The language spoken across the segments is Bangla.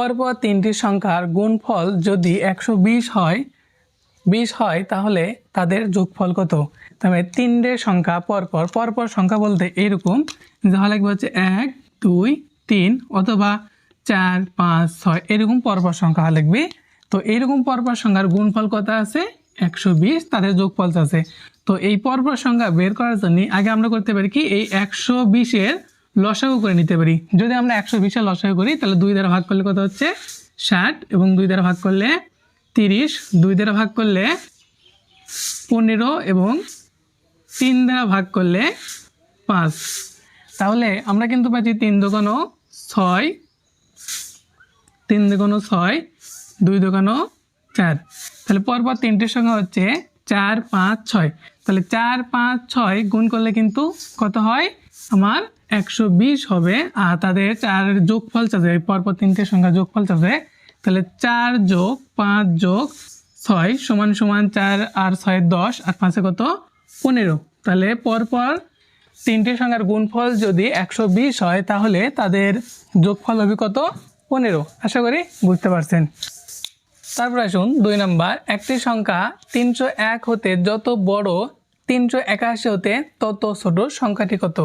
পরপর তিনটি সংখ্যার গুণফল যদি একশো বিশ হয় বিশ হয়, তাহলে তাদের যোগফল কত? তবে তিনটে সংখ্যা পরপর পরপর সংখ্যা বলতে এরকম, যাহা লাগবে হচ্ছে এক, দুই, তিন, অথবা চার, পাঁচ, ছয়, এরকম পরপর সংখ্যা লিখবি তো এরকম পরপর সংখ্যার গুণফল কত আছে? একশো বিশ, তাদের যোগফল আছে। তো এই পরপর সংখ্যা বের করার জন্য আগে আমরা করতে পারি কি? এই একশো বিশের লসাগু করে নিতে পারি। যদি আমরা একশো বিশের লসাগু করি, তাহলে দুই দ্বারা ভাগ করলে কত হচ্ছে? ষাট এবং দুই দ্বারা ভাগ করলে তিরিশ। দুই দ্বারা ভাগ করলে পনেরো এবং তিন দ্বারা ভাগ করলে পাঁচ। তাহলে আমরা কিন্তু পাচ্ছি তিন দোকানও ছয়, তিন দোকানো ছয়, দুই দোকানও চার। তাহলে পরপর তিনটের সংখ্যা হচ্ছে চার, পাঁচ, ছয়। তাহলে চার, পাঁচ, ছয় গুণ করলে কিন্তু কত হয়? আমার একশো বিশ হবে, আর তাদের চার যোগফল চাবে পরপর তিনটে সংখ্যা যোগফল চাবে তাহলে চার যোগ পাঁচ যোগ ছয় সমান সমান চার আর ছয় দশ, আর পাঁচে কত? পনেরো। তাহলে পরপর তিনটি সংখ্যার গুণফল যদি একশো বিশ হয়, তাহলে তাদের যোগফল হবে কত? পনেরো। আশা করি বুঝতে পারছেন। তারপর আসুন দুই নাম্বার। একটি সংখ্যা তিনশো এক হতে যত বড়, তিনশো একাশি হতে তত ছোট, সংখ্যাটি কত?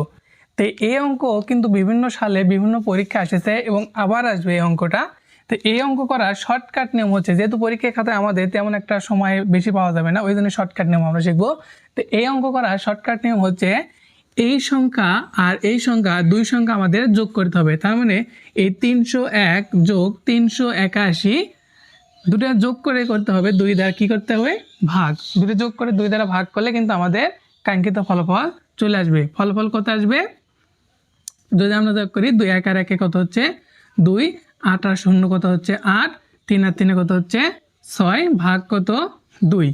তো এই অঙ্ক কিন্তু বিভিন্ন সালে বিভিন্ন পরীক্ষা এসেছে এবং আবার আসবে এই অঙ্কটা। তো এই অঙ্ক করার শর্টকাট নিয়ম হচ্ছে, যেহেতু পরীক্ষার খাতায় আমাদের তেমন একটা সময় বেশি পাওয়া যাবে না, ওই জন্য শর্টকাট নিয়ম আমরা শিখব। তো এই অঙ্ক করার শর্টকাট নিয়ম হচ্ছে, এই সংখ্যা আর এই সংখ্যা দুই সংখ্যা আমাদের যোগ করতে হবে। তার মানে এই তিনশো এক যোগ তিনশো একাশি দুটো যোগ করে করতে হবে, দুই দ্বারা কি করতে হবে? ভাগ। দুটো যোগ করে দুই দ্বারা ভাগ করলে কিন্তু আমাদের কাঙ্ক্ষিত ফলাফল চলে আসবে। ফলাফল কত আসবে? যদি আমরা যোগ করি দুই, এক আর একে কত হচ্ছে? দুই। আট আর শূন্য কত হচ্ছে? আট। তিন আর তিনে কত হচ্ছে? ছয়। ভাগ কত? দুই।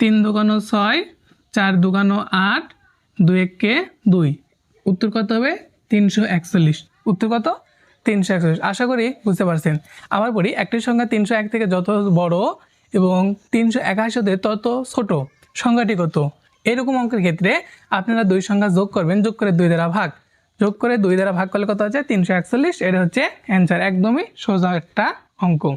তিন দোকানো ছয়, চার দোকানো আট, দুই এককে দুই। উত্তর কত হবে? তিনশো একচল্লিশ। উত্তর কত? তিনশো একচল্লিশ। আশা করি বুঝতে পারছেন। আবার বলি একটি সংখ্যা তিনশো এক থেকে যত বড় এবং তিনশো একাশিতে তত ছোট সংখ্যাটি কত? এরকম অঙ্কের ক্ষেত্রে আপনারা দুই সংখ্যা যোগ করবেন, যোগ করে দুই দ্বারা ভাগ। যোগ করে দুই দ্বারা ভাগ করলে কত হচ্ছে তিনশো একচল্লিশ। এটা হচ্ছে অ্যান্সার একদমই সোজা একটা অঙ্ক।